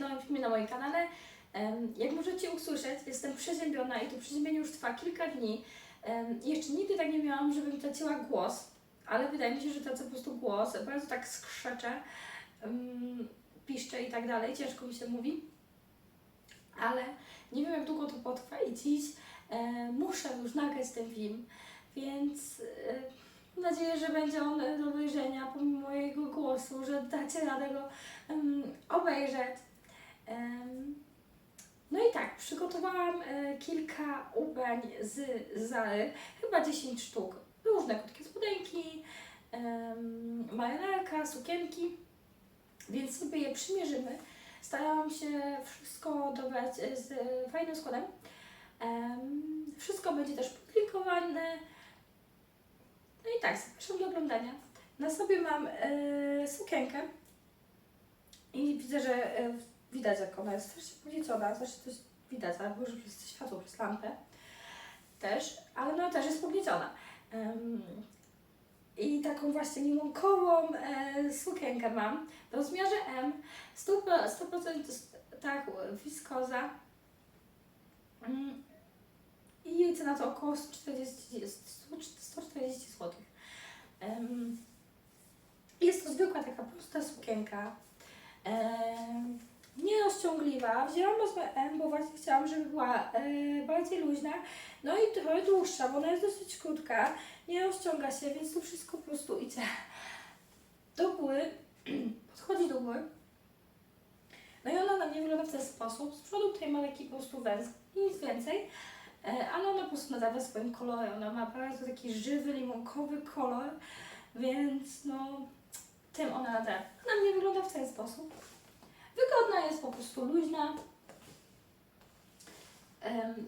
jednym filmie na moim kanale. Jak możecie usłyszeć, jestem przeziębiona i to przeziębienie już trwa kilka dni. Jeszcze nigdy tak nie miałam, żebym traciła głos, ale wydaje mi się, że tracę po prostu głos. Bardzo tak skrzeczę, piszczę i tak dalej. Ciężko mi się mówi. Ale nie wiem, jak długo to potrwa i dziś muszę już nagrać ten film, więc mam nadzieję, że będzie on do obejrzenia pomimo mojego głosu, że dacie radę go obejrzeć. No i tak, przygotowałam e, kilka ubrań z Zary, chyba 10 sztuk. Różne krótkie spodenki, marynarka, sukienki, więc sobie je przymierzymy. Starałam się wszystko dobrać e, z fajnym składem. Em, wszystko będzie też podlinkowane. No i tak, zapraszam do oglądania. Na sobie mam e, sukienkę i widzę, że widać jak ona jest strasznie podniecona, zresztą to jest widać, albo że przez światło, przez lampę też, ale no też jest podniecona. Em, I taką właśnie limonkową e, sukienkę mam w rozmiarze M, 100%, 100% s- tak, wiskoza. Mm, I jej cena to około 140, 100 140 zł. Em, Jest to zwykła taka prosta sukienka. Em, Nierozciągliwa. Wzięłam rozmiar M, bo właśnie chciałam, żeby była e, bardziej luźna. No i trochę dłuższa, bo ona jest dosyć krótka. Nie rozciąga się, więc to wszystko po prostu idzie do góry. Podchodzi do góry. No i ona na mnie wygląda w ten sposób. Z przodu tutaj ma taki po prostu węzeł, nic więcej. E, ale ona po prostu nadaje swoim kolorem. Ona ma bardzo taki żywy, limonkowy kolor, więc no tym ona nadaje. Na mnie wygląda w ten sposób. Wygodna jest po prostu luźna.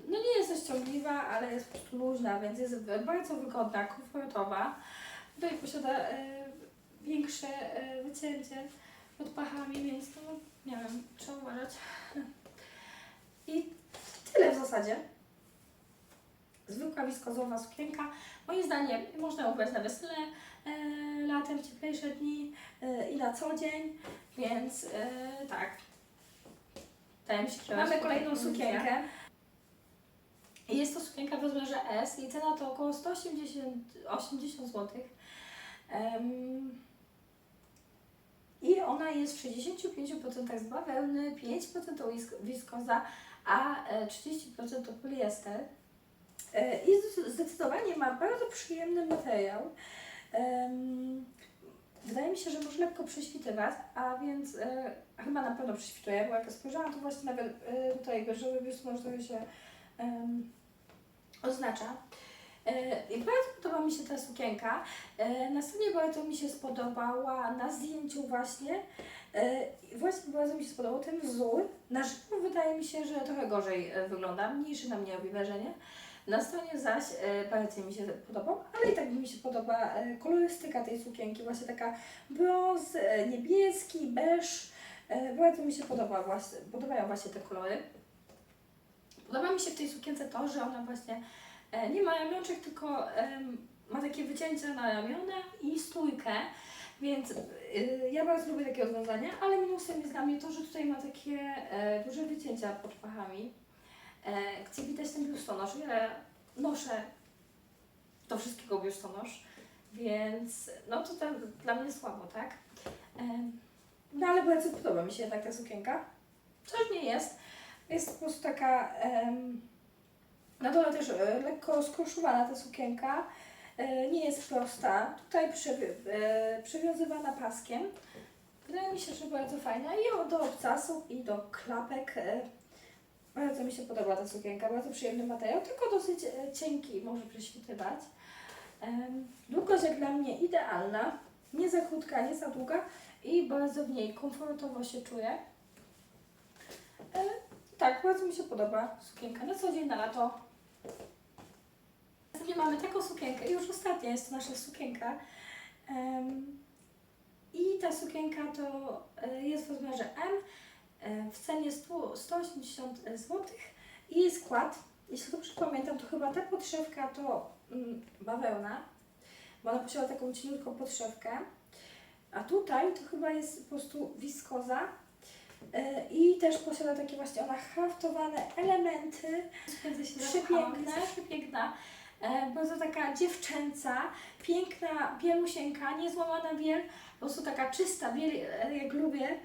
No nie jest rozciągliwa, ale jest po prostu luźna, więc jest bardzo wygodna, komfortowa. Tutaj posiada e, większe e, wycięcie pod pachami, więc no nie wiem, trzeba uważać. I tyle w zasadzie. Zwykła wiskozowa sukienka. Moim zdaniem można ubrać na wesele, latem, w cieplejsze dni e, i na co dzień, więc e, tak. Wydaje się, Mamy kolejną sukienkę. Jest to sukienka w rozmiarze S. Jej cena to około 180 80 zł. Em, I ona jest w 65% z bawełny, 5% to wisk- wiskoza, a e, 30% to poliester. E, I zde- zdecydowanie ma bardzo przyjemny materiał. Wydaje mi się, że może lekko prześwitywać, a więc e, chyba na pewno prześwituje, bo jak spojrzałam, to właśnie nawet tutaj beżowy biustonosz trochę się em, oznacza. E, I bardzo podoba mi się ta sukienka. E, na stronie bardzo mi się spodobała, na zdjęciu właśnie. Właśnie bardzo mi się spodobał ten wzór. Na żywo wydaje mi się, że trochę gorzej wygląda, mniejszy na mnie robi wrażenie. Na stronie zaś e, bardziej mi się podobał, ale i tak mi się podoba e, kolorystyka tej sukienki, właśnie taka brąz, e, niebieski, beż. E, bardzo mi się podoba właśnie, podobają właśnie te kolory. Podoba mi się w tej sukience to, że ona właśnie e, nie ma ramionczek, tylko ma takie wycięcia na ramiona i stójkę, więc ja bardzo lubię takie rozwiązania, ale minusem jest dla mnie to, że tutaj ma takie e, duże wycięcia pod pachami, e, gdzie widać ten biustonosz. Ja noszę do wszystkiego biustonosz, więc no to tam dla mnie słabo, tak? Em, no ale bardzo podoba mi się jednak ta sukienka. Coś nie jest. Jest po prostu taka na dole też e, lekko skruszowana ta sukienka. E, nie jest prosta. Tutaj e, przywiązywana paskiem. Wydaje mi się, że bardzo fajna. I do obcasów i do klapek. Bardzo mi się podoba ta sukienka. Bardzo przyjemny materiał, tylko dosyć e, cienki, może prześwitywać. Długość jak dla mnie idealna. Nie za krótka, nie za długa. I bardzo w niej komfortowo się czuję. E, tak, bardzo mi się podoba sukienka na co dzień, na lato. Następnie mamy taką sukienkę, i już ostatnia jest to nasza sukienka. I ta sukienka to e, jest w rozmiarze M, w cenie 100, 180 zł i skład, jeśli dobrze pamiętam, to chyba ta podszewka to mm, bawełna, bo ona posiada taką cieniutką podszewkę, a tutaj to chyba jest po prostu wiskoza e, i też posiada takie właśnie ona haftowane elementy. Przepiękne. Przepiękna. E, bardzo taka dziewczęca, piękna bielusieńka, niezłamana biel, po prostu taka czysta biel, e, jak lubię.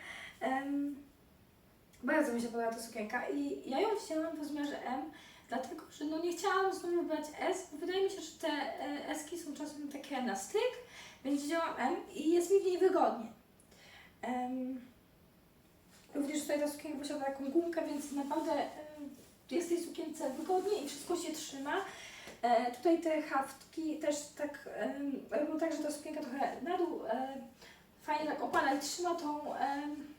Bardzo mi się podoba ta sukienka i ja ją wzięłam w rozmiarze M, dlatego że no nie chciałam znowu brać S, bo wydaje mi się, że te e, S-ki są czasem takie na styk, więc wzięłam M i jest mi w niej wygodnie. Em, również tutaj ta sukienka posiada taką gumkę, więc naprawdę jest tej sukience wygodnie i wszystko się trzyma. E, tutaj te haftki też tak em, robią tak, że ta sukienka trochę na dół e, fajnie tak opada i trzyma tą, em,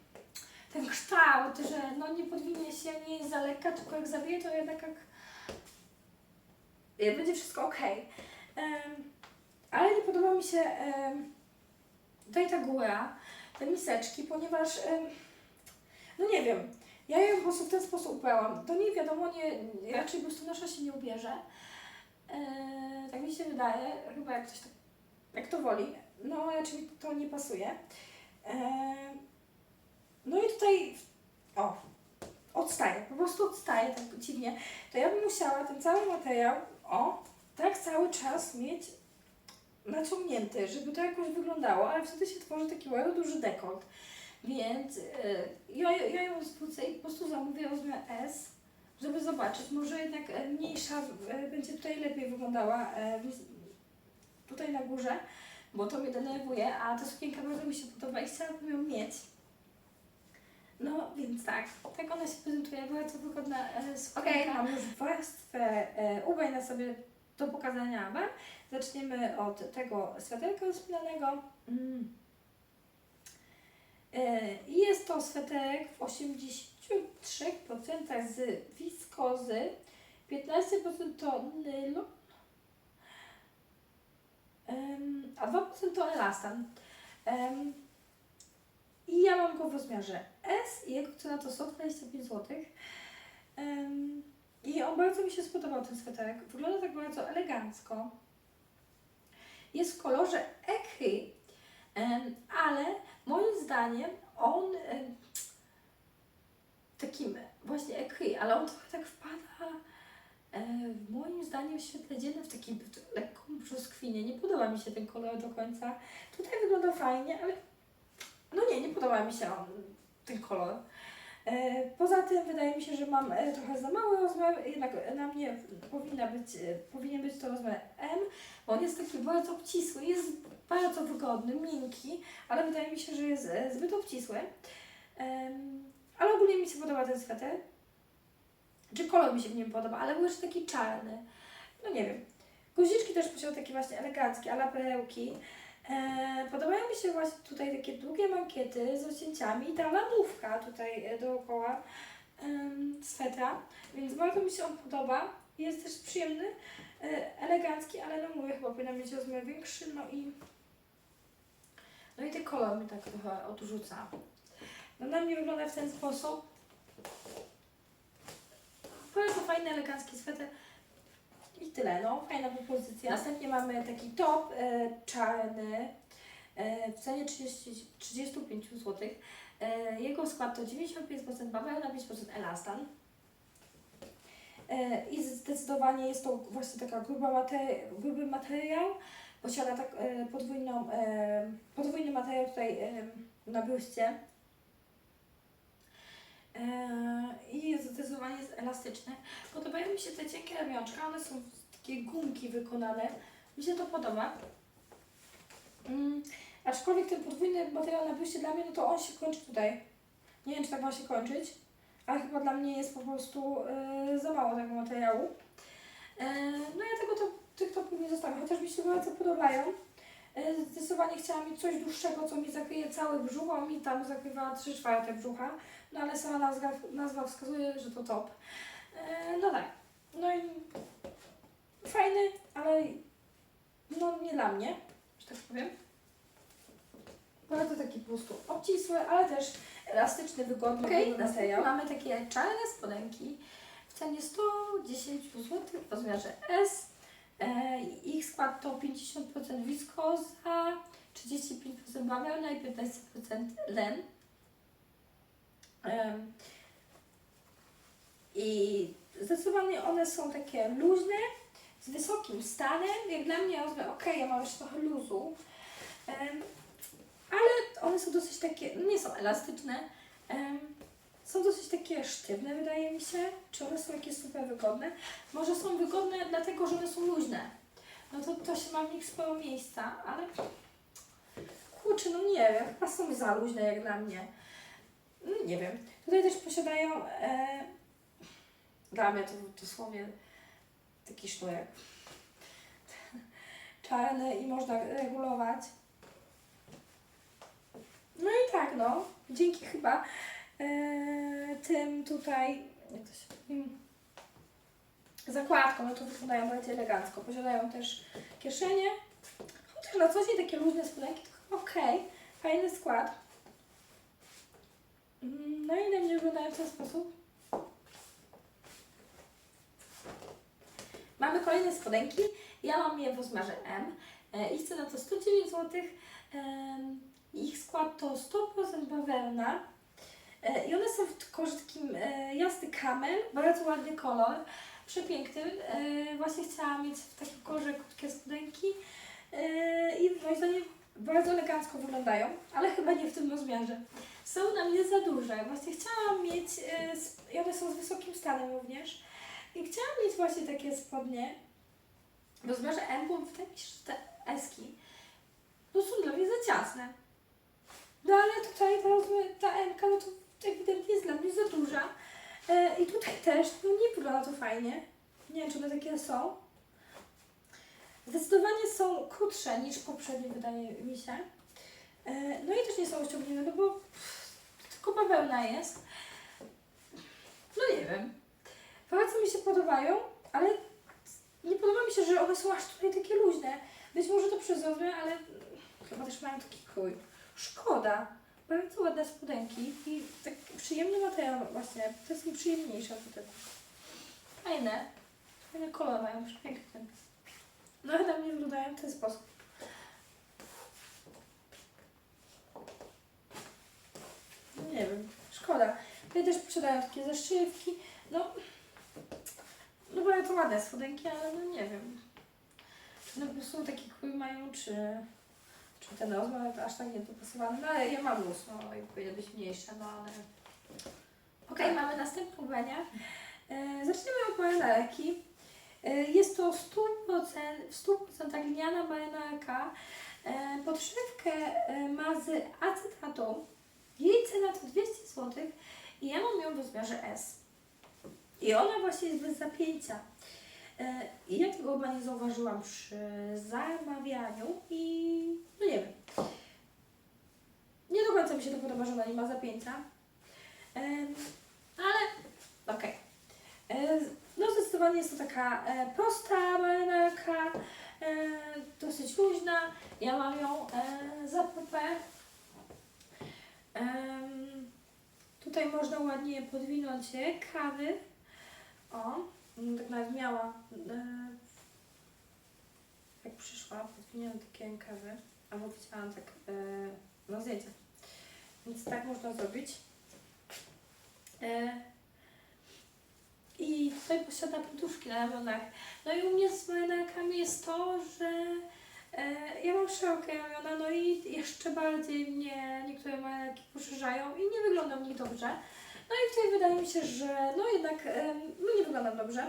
ten kształt, że no nie podwinie się, nie jest za lekka, tylko jak zawieje, to jednak jak e, będzie wszystko ok. ale nie podoba mi się tutaj ta góra, te miseczki, ponieważ no nie wiem, ja ją po prostu w ten sposób ubrałam. To nie wiadomo, nie, raczej biustonosza się nie ubierze. Eee, tak mi się wydaje, chyba jak ktoś tak, jak to woli. No, raczej to nie pasuje. Eee, no i tutaj, o, odstaje, po prostu odstaje tak dziwnie. To ja bym musiała ten cały materiał, o, tak cały czas mieć naciągnięty, żeby to jakoś wyglądało, ale wtedy się tworzy taki bardzo duży dekolt. Więc y, ja, ja ją zwrócę i po prostu zamówię rozmiar S, żeby zobaczyć. Może jednak e, mniejsza e, będzie tutaj lepiej wyglądała e, tutaj na górze, bo to mnie denerwuje, a ta sukienka bardzo mi się podoba i chciałabym ją mieć. No więc tak, tak ona się prezentuje, bardzo wygodna e. Okej. mam już warstwę e, ubrań na sobie do pokazania Wam. Zaczniemy od tego sweterka rozpinanego. Mm. E, jest to sweterek w 83% z wiskozy, 15% to nylon, a 2% to elastan. Go w rozmiarze S i jego cena to 125 zł. Em, I on bardzo mi się spodobał, ten sweterek. Wygląda tak bardzo elegancko. Jest w kolorze ecru, em, ale moim zdaniem on em, takim właśnie ecru, ale on trochę tak wpada e, moim zdaniem w świetle dzienne w takim lekką brzoskwinię. Nie podoba mi się ten kolor do końca. Tutaj wygląda fajnie, ale no nie, nie podoba mi się ten kolor. E, Poza tym wydaje mi się, że mam e, trochę za mały rozmiar, jednak na mnie powinna być, e, powinien być to rozmiar M, bo on jest taki bardzo obcisły, jest bardzo wygodny, miękki, ale wydaje mi się, że jest zbyt obcisły. Ale ogólnie mi się podoba ten sweter. Czy kolor mi się w nim podoba, ale był jeszcze taki czarny. No nie wiem. Guziczki też posiadają takie właśnie eleganckie, ala perełki. E, podobają mi się właśnie tutaj takie długie mankiety z odcięciami i ta lodówka tutaj e, dookoła swetra, więc bardzo mi się on podoba. Jest też przyjemny, e, elegancki, ale no mówię, chyba powinna mieć rozmiar większy, no i no i ten kolor mi tak trochę odrzuca. No na mnie wygląda w ten sposób. Bardzo fajny, elegancki sweter. I tyle, no. Fajna propozycja. Następnie mamy taki top e, czarny e, w cenie 30, 35 zł. E, jego skład to 95% bawełna, 5% elastan. E, I zdecydowanie jest to właśnie taka gruba materi- gruby materiał. Posiada tak e, podwójną, e, podwójny materiał tutaj e, na biuście. E, I zdecydowanie jest elastyczny. Podobają mi się te cienkie ramionczka, one są z takie gumki wykonane. Mi się to podoba. Mm, aczkolwiek ten podwójny materiał na biuście dla mnie, no to on się kończy tutaj. Nie wiem, czy tak ma się kończyć, ale chyba dla mnie jest po prostu e, za mało tego materiału. E, no ja tego to, tych topów nie zostawię, chociaż mi się bardzo podobają. E, Zdecydowanie chciałam mieć coś dłuższego, co mi zakryje cały brzuch, a mi tam zakrywa 3 czwarte brzucha. No ale sama nazwa, nazwa wskazuje, że to top. E, no tak. No i fajny, ale no nie dla mnie, że tak powiem. Bardzo taki po prostu obcisły, ale też elastyczny, wygodny Okej, wygodny następnie. Mamy takie czarne spodenki w cenie 110 zł w rozmiarze S. E, ich skład to 50% wiskoza, 35% bawełna i 15% len. I zdecydowanie one są takie luźne, z wysokim stanem. Jak dla mnie, ja ok, ja mam już trochę luzu, ale one są dosyć takie, no nie są elastyczne, są dosyć takie sztywne, wydaje mi się. Czy one są jakieś super wygodne? Może są wygodne dlatego, że one są luźne. No to, to się ma w nich sporo miejsca, ale kurczę, no nie wiem, chyba są za luźne jak dla mnie. No, nie wiem. Tutaj też posiadają e, dla mnie to dosłownie taki sznurek czarny i można regulować. No i tak, no. Dzięki chyba e, tym tutaj, jak to się mówi, zakładkom, no to wyglądają bardziej elegancko. Posiadają też kieszenie. Chociaż na co dzień takie luźne spodenki okej. Fajny skład. Mm, No i na mnie wyglądają w ten sposób. Mamy kolejne spodenki. Ja mam je w rozmiarze M e, i chcę na to 109 zł. Ich skład to 100% bawełna. E, I one są w kolorze takim e, jasny kamel, bardzo ładny kolor, przepiękny. Właśnie chciałam mieć w takim kolorze krótkie spodenki i moim zdaniem bardzo elegancko wyglądają, ale chyba nie w tym rozmiarze. Są na mnie za duże. Właśnie chciałam mieć, e, i one są z wysokim stanem również, i chciałam mieć właśnie takie spodnie w rozmiarze M, bo mi się, że te eski no są dla mnie za ciasne. No ale tutaj ta, ta M, no to ewidentnie jest dla mnie za duża. E, I tutaj też, no nie wygląda to fajnie. Nie wiem, czy one takie są. Zdecydowanie są krótsze niż poprzednie, wydaje mi się. E, No i też nie są ściągnięte, no bo tylko bawełna jest. No nie wiem. Bardzo mi się podobają, ale nie podoba mi się, że one są aż tutaj takie luźne. Być może to przez ale chyba też mają taki krój. Szkoda. Bardzo ładne spodenki i tak przyjemny materiał właśnie. To jest mi od tego. Fajne. Fajny kolor mają, przepiękny. No ale na mnie wyglądają w ten sposób. No nie wiem, szkoda. Tutaj też posiadają takie zaszywki. No, no bo to ładne spodenki, ale no nie wiem. Czy one po prostu taki krój mają, czy, czy ten rozmiar aż tak nie dopasowany. No ale ja mam luz, no i powinny być mniejsze, no ale... Okej, mamy następną banię. E, zaczniemy od marynarki. E, jest to 100%, w 100% liniana marynarka. E, podszywkę ma z acetatą. Jej cena to 200 zł i ja mam ją w rozmiarze S. I ona właśnie jest bez zapięcia. E, I ja tego chyba nie zauważyłam przy zamawianiu i no nie wiem. Nie do końca mi się to podoba, że ona nie ma zapięcia. Ale okej. E, No zdecydowanie jest to taka e, prosta marynarka, dosyć luźna. Ja mam ją za pupę. Em, tutaj można ładnie podwinąć kawy. O, tak nawet miała. E, jak przyszła, podwinęłam takie rękawy, albo widziałam tak e, na zdjęciach. Więc tak można zrobić. E, I tutaj posiada poduszki na ramionach. No i u mnie z marynarkami jest to, że ja mam szerokie ramiona, no i jeszcze bardziej mnie niektóre marynarki poszerzają i nie wyglądam nich dobrze. No i tutaj wydaje mi się, że no jednak em, no nie wyglądam dobrze.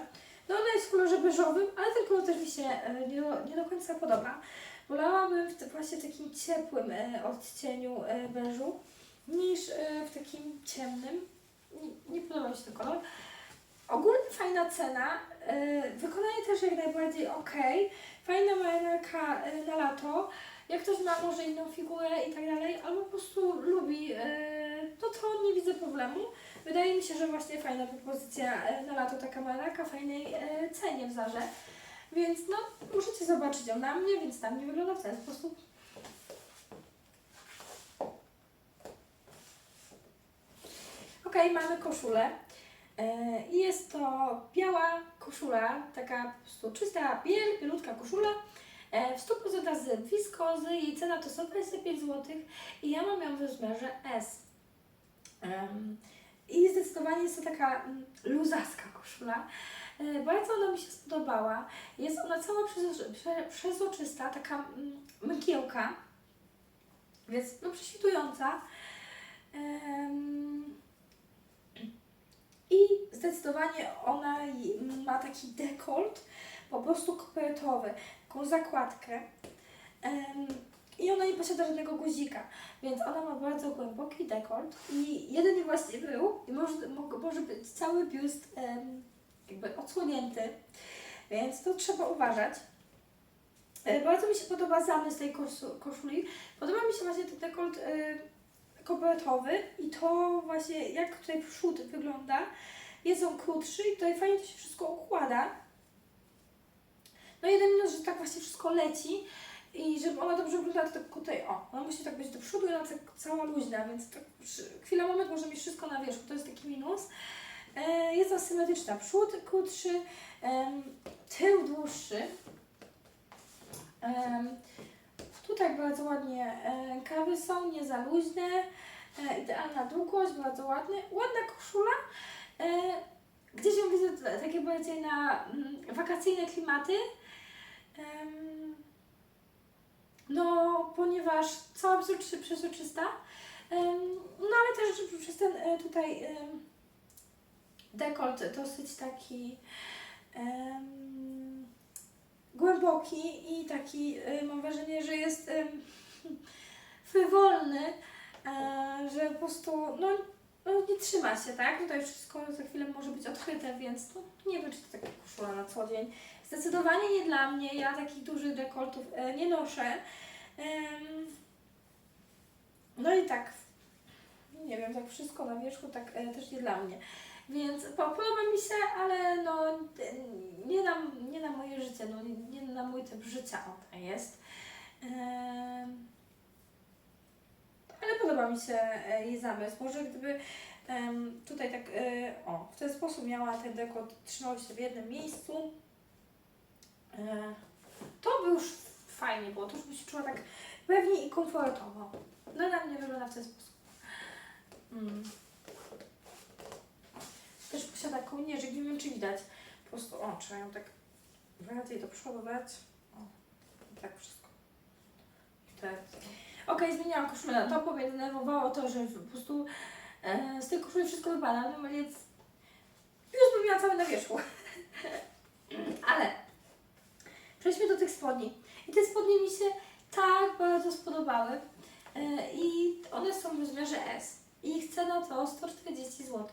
No ona jest w kolorze beżowym, ale ten kolor też mi się e, nie do, nie do końca podoba. Wolałabym w właśnie takim ciepłym e, odcieniu e, beżu niż e, w takim ciemnym. Nie, nie podoba mi się ten kolor. Ogólnie fajna cena, e, wykonanie też jak najbardziej ok. Fajna marynarka e, na lato. Jak ktoś ma może inną figurę i tak dalej, albo po prostu lubi, e, no to nie widzę problemu. Wydaje mi się, że właśnie fajna propozycja e, na lato, taka marynarka fajnej e, cenie w Zarze. Więc no, możecie zobaczyć ją na mnie, więc tam nie wygląda w ten sposób. Ok, mamy koszulę. E, jest to biała koszula, taka po prostu czysta biel, bielutka koszula. E, w 100% z wiskozy, jej cena to 125 zł i ja mam ją w rozmiarze S. I zdecydowanie jest to taka mm, luzacka koszula. E, Bardzo ona mi się spodobała. Jest ona cała przezroczy- prze, przezroczysta, taka mm, mgiełka, więc no prześwitująca. Em, I zdecydowanie ona ma taki dekolt, po prostu kopertowy, taką zakładkę. I ona nie posiada żadnego guzika, więc ona ma bardzo głęboki dekolt i jeden właśnie był i może, mo- może być cały biust jakby odsłonięty, więc to trzeba uważać. E, Bardzo mi się podoba zamysł tej koszuli. Podoba mi się właśnie ten dekolt e, kopertowy i to właśnie jak tutaj przód wygląda. Jest on krótszy i tutaj fajnie to się wszystko układa. No jeden minus, że tak właśnie wszystko leci i żeby ona dobrze wyglądała, to tak tutaj o, ona musi tak być do przodu i ona tak cała luźna, więc tak chwila, moment może mieć wszystko na wierzchu, to jest taki minus. E, Jest asymetryczna, przód krótszy, tył dłuższy. Tutaj bardzo ładnie e, kawy są, nie za luźne, e, idealna długość, bardzo ładny, ładna koszula. E, Gdzieś ją widzę takie bardziej na mm, wakacyjne klimaty. No, ponieważ cała przezroczy- przezroczysta, no ale też przez ten tutaj dekolt dosyć taki głęboki i taki, e, mam wrażenie, że jest frywolny, e, że po prostu, no, no nie trzyma się, tak? Tutaj wszystko za chwilę może być odkryte, więc no, nie wiem, czy to taka koszula na co dzień. Zdecydowanie nie dla mnie, ja takich dużych dekoltów e, nie noszę. No i tak, nie wiem, tak wszystko na wierzchu, tak e, też nie dla mnie. Więc po, podoba mi się, ale no nie na, nie na moje życie, no nie, na mój typ życia ona jest. Ale podoba mi się e, jej zamysł. Może gdyby tutaj tak, e, o, w ten sposób miała ten dekolt, trzymał się w jednym miejscu, e, to by już fajnie było, to już by się czuła tak pewnie i komfortowo. No na mnie wygląda w ten sposób. Mm. Też posiada kołnierzyk, nie wiem czy widać. Po prostu, o, trzeba ją tak bardziej do przodu. O, i tak wszystko. I tak. Okej, zmieniałam koszulę na to, mnie denerwowało to, że po prostu e, z tej koszuli wszystko wypada. Normalnie już bym miała całe na wierzchu. Ale przejdźmy do tych spodni. I te spodnie mi się tak bardzo spodobały. E, I one są w rozmiarze S. I ich cena to 140 zł.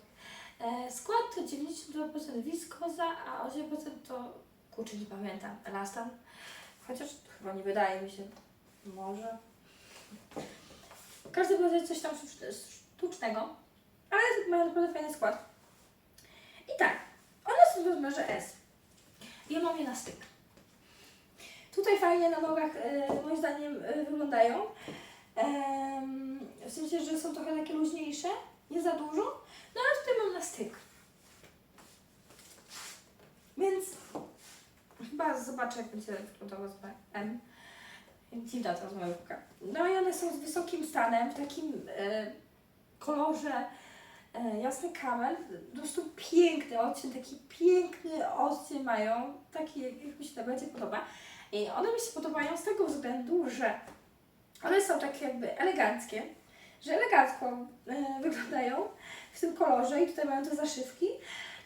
E, skład to 92% wiskoza, a 8% to, kurczę nie pamiętam, elastan. Chociaż chyba nie wydaje mi się, może. Każdy będzie coś tam sztuczne- sztucznego, ale mają naprawdę fajny skład. I tak, one są w rozmiarze S. Ja mam je na styk. Tutaj fajnie na nogach, e, moim zdaniem, e, wyglądają. Em, w sensie, że są trochę takie luźniejsze, nie za dużo. No ale tutaj mam na styk. Więc chyba zobaczę, jak będzie wyglądała z M. Dziwna ta rozmowka. No i one są z wysokim stanem, w takim e, kolorze e, jasny kamel. Po prostu piękny odcień, taki piękny odcień mają, taki jak mi się najbardziej podoba. I one mi się podobają z tego względu, że one są takie jakby eleganckie, że elegancko e, wyglądają w tym kolorze i tutaj mają te zaszywki,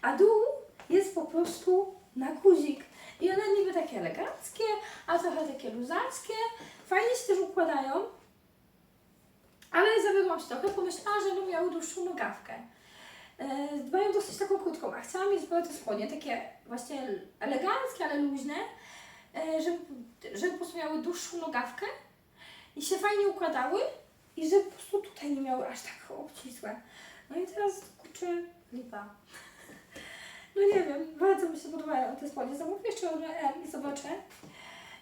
a dół jest po prostu na guzik. I one niby takie eleganckie, a trochę takie luzackie, fajnie się też układają, ale zawiodłam się trochę, pomyślałam, że będą miały dłuższą nogawkę. E, mają dosyć taką krótką, a chciałam mieć bardzo spodnie, takie właśnie eleganckie, ale luźne, e, żeby, żeby po prostu miały dłuższą nogawkę i się fajnie układały i że po prostu tutaj nie miały aż tak obcisłe. No i teraz kurczę, lipa. No nie wiem, bardzo mi się podobają te spodnie. Zamówię jeszcze od i zobaczę.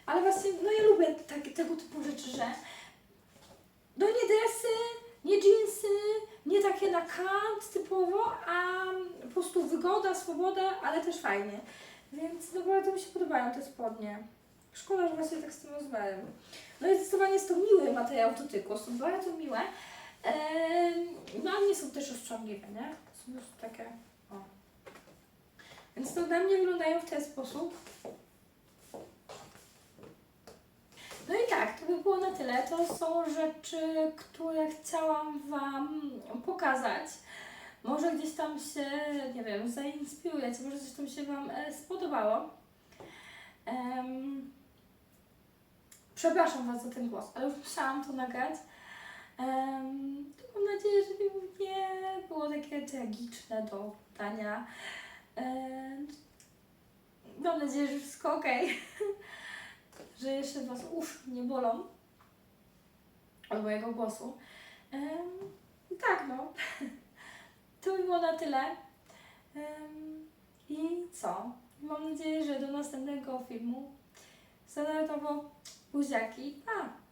Ale właśnie, no ja lubię tak, tego typu rzeczy, że no nie dresy, nie jeansy, nie takie na kant typowo, a po prostu wygoda, swoboda, ale też fajnie. Więc no bardzo mi się podobają te spodnie. Szkoda, że właśnie tak z tym rozmiarem. No i zdecydowanie jest to miły materiał dotyku, są bardzo miłe. Eee, no ale nie są też rozciągliwe, nie? Są już takie, o. Więc to dla mnie wyglądają w ten sposób. No i tak, to by było na tyle. To są rzeczy, które chciałam Wam pokazać. Może gdzieś tam się, nie wiem, zainspirujecie, może coś tam się Wam e, spodobało. Em, przepraszam Was za ten głos, ale już musiałam to nagrać. Um, mam nadzieję, że nie, było takie tragiczne do oglądania. Em, mam nadzieję, że wszystko ok. że jeszcze Was uszy nie bolą od mojego głosu. Em, tak, no. To by było na tyle. Em, I co? Mam nadzieję, że do następnego filmu. Standardowo buziaki. A!